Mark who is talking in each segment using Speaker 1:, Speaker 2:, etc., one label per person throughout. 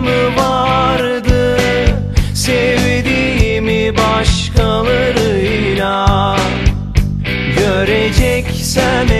Speaker 1: mı vardı. Sevdiğimi başkalarıyla Göreceksem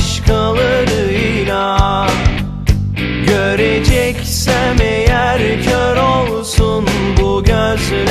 Speaker 1: bu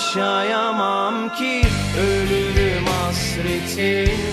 Speaker 1: yaşayamam ki Ölürüm hasretinle